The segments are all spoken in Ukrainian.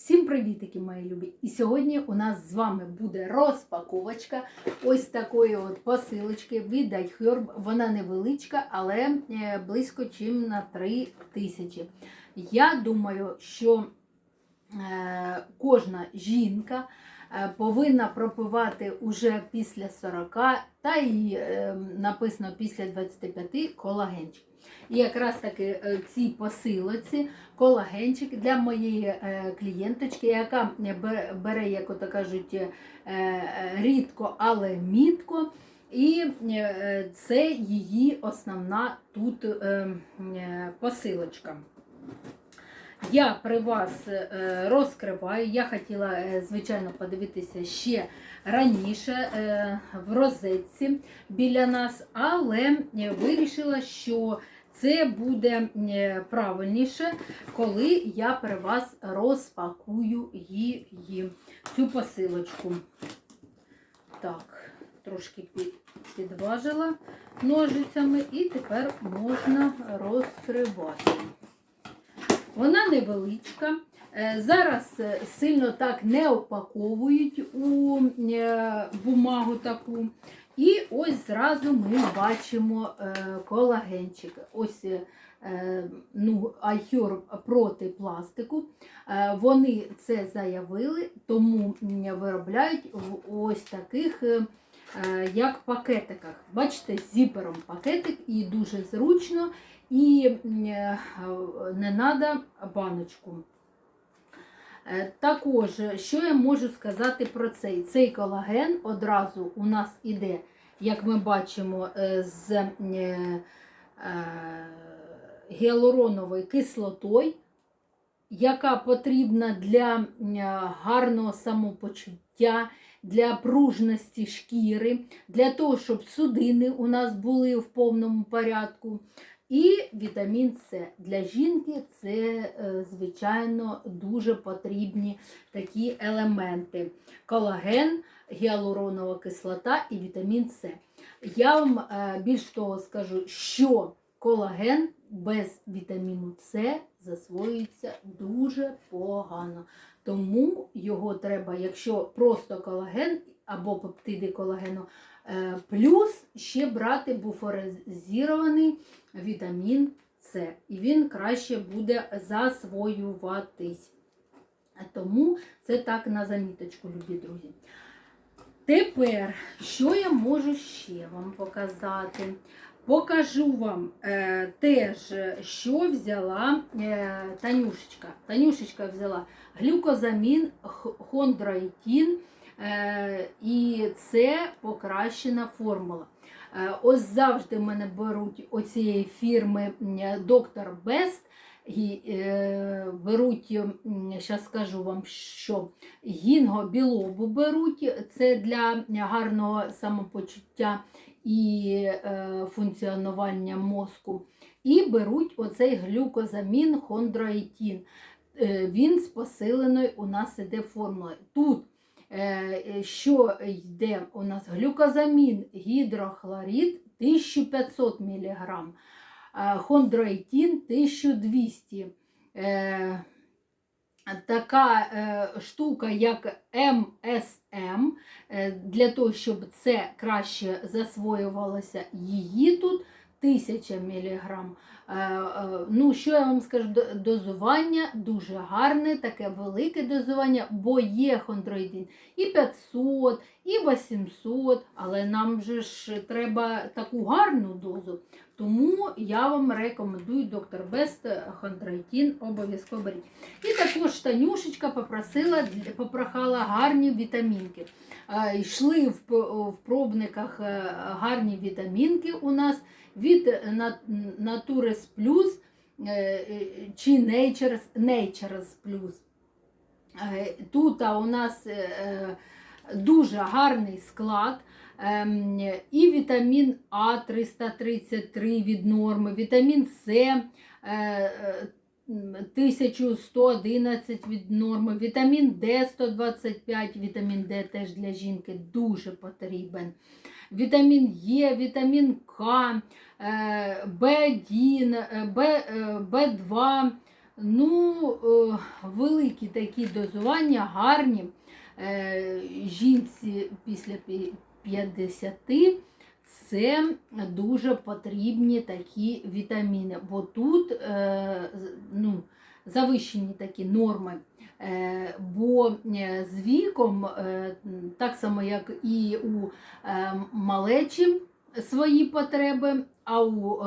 Всім привітики, мої любі! І сьогодні у нас з вами буде розпаковочка ось такої от посилочки від iHerb. Вона невеличка, але е, близько чим на 3 тисячі. Я думаю, що е, кожна жінка е, повинна пропивати уже після 40, та е, написано після 25 колагенчик. І якраз таки е, цій посилоці колагенчик для моєї е, клієнточки, яка бере, як ото кажуть, е, рідко, але мітко. І це її основна тут посилочка. Я при вас розкриваю. Я хотіла, звичайно, подивитися ще раніше в розетці біля нас, але вирішила, що це буде е, правильніше, коли я при вас розпакую її, цю посилочку. Так, трошки підважила ножицями і тепер можна розкривати. Вона невеличка. Е, Зараз е, сильно так не опаковують у бумагу таку. І ось зразу ми бачимо е, колагенчик. Ось е, ну, iHerb проти пластику. Е, Вони це заявили, тому виробляють в ось таких, е, е, як пакетиках. Бачите, зіпером пакетик і дуже зручно, і е, не треба баночку. Е, Також, що я можу сказати про цей? Цей колаген одразу у нас іде, як ми бачимо, е, з е, е, гіалуроновою кислотою, яка потрібна для е, гарного самопочуття, для пружності шкіри, для того, щоб судини у нас були в повному порядку. І вітамін С. Для жінки це, е, звичайно, дуже потрібні такі елементи: колаген, гіалуронова кислота і вітамін С. Я вам е, більш того скажу, що колаген без вітаміну С засвоюється дуже погано. Тому його треба, якщо просто колаген або пептиди колагену, плюс ще брати буфоризований вітамін С. І він краще буде засвоюватись. Тому це так на заміточку, любі друзі. Тепер, що я можу ще вам показати? Покажу вам е, теж, що взяла е, Танюшечка. Танюшечка взяла глюкозамін, хондроїтін, е, і це покращена формула. Е, ось завжди мене беруть оцієї фірми Доктор Бест. І, е, беруть, зараз скажу вам, що гінго білобу беруть, це для гарного самопочуття і е, функціонування мозку. І беруть оцей глюкозамін хондроїтін. Е, він з посиленою у нас іде формулою. Тут е, що йде у нас? Глюкозамін, гідрохлорид 1500 мг, е, хондроїтін 1200 Е, Така е, штука, як МСМ, е, для того, щоб це краще засвоювалося, її тут 1000 мг. Е, е, Ну, що я вам скажу, дозування дуже гарне, таке велике дозування, бо є хондроїдин і 500, і 800, але нам же ж треба таку гарну дозу. Тому я вам рекомендую доктор Бест хондроїтин, обов'язково беріть. І також Танюшечка попросила, попрохала гарні вітамінки. Йшли в, пробниках е, гарні вітамінки у нас від Natures Plus е, е, чи Natures, Natures Plus. Тут у нас дуже гарний склад. Ем, І вітамін А 333 від норми, вітамін С е, е, м, 1111 від норми, вітамін Д 125, вітамін Д теж для жінки дуже потрібен. Вітамін Е, вітамін К, е, Б1, е, Б, е, Б2, Ну, е, великі такі дозування, гарні. Е, жінці після 50 це дуже потрібні такі вітаміни, бо тут е, ну, завищені такі норми. Е, бо з віком, так само як і у малечі свої потреби, а у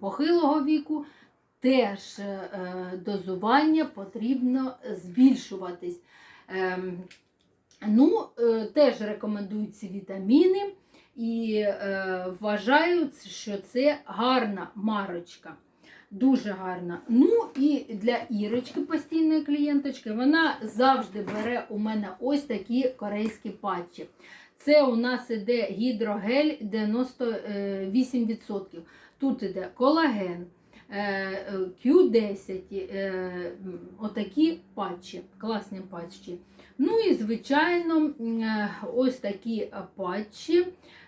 похилого віку теж дозування потрібно збільшуватись. Ну, е, теж рекомендують ці вітаміни і е, вважають, що це гарна марочка. Дуже гарна. Ну і для Ірочки, постійної клієнточки, вона завжди бере у мене ось такі корейські патчі. Це у нас іде гідрогель 98%. Тут іде колаген, е, е, Q10, е, отакі патчі, класні патчі. Ну і, звичайно, е, ось такі патчі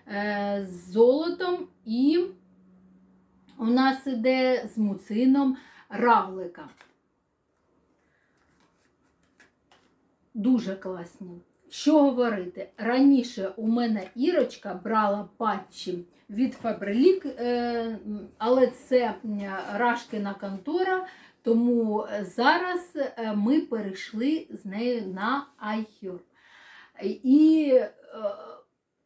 е, з золотом і у нас іде з муцином равлика. Дуже класні. Що говорити? Раніше у мене Ірочка брала патчі від Фабрилік, е, але це Рашкина контора, тому зараз е, ми перейшли з нею на iHerb. І е,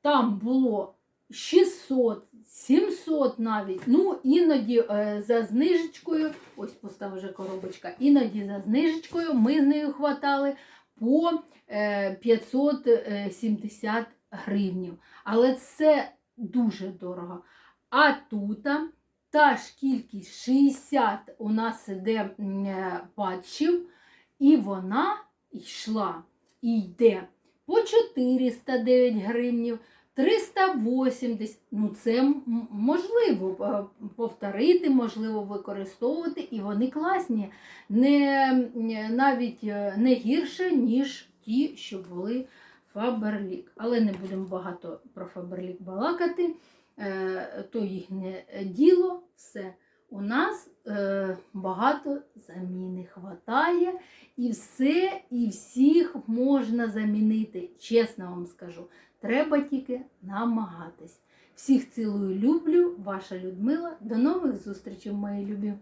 там було 600, 700 навіть. Ну, іноді за знижечкою, ось пуста вже коробочка, іноді за знижечкою ми з нею хватали по е, 570 гривнів. Але це дуже дорого. А тут та ж кількість 60 у нас іде е, патчів, і вона йшла і йде по 409 гривнів. 380, ну це можливо е, повторити, можливо використовувати, і вони класні, не, навіть е, не гірше, ніж ті, що були Фаберлік. Але не будемо багато про Фаберлік балакати, е, то їхнє діло, все. У нас е, багато заміни хватає, і все, і всіх можна замінити. Чесно вам скажу. Треба тільки намагатись. Всіх цілую, люблю, ваша Людмила. До нових зустрічей, мої любі!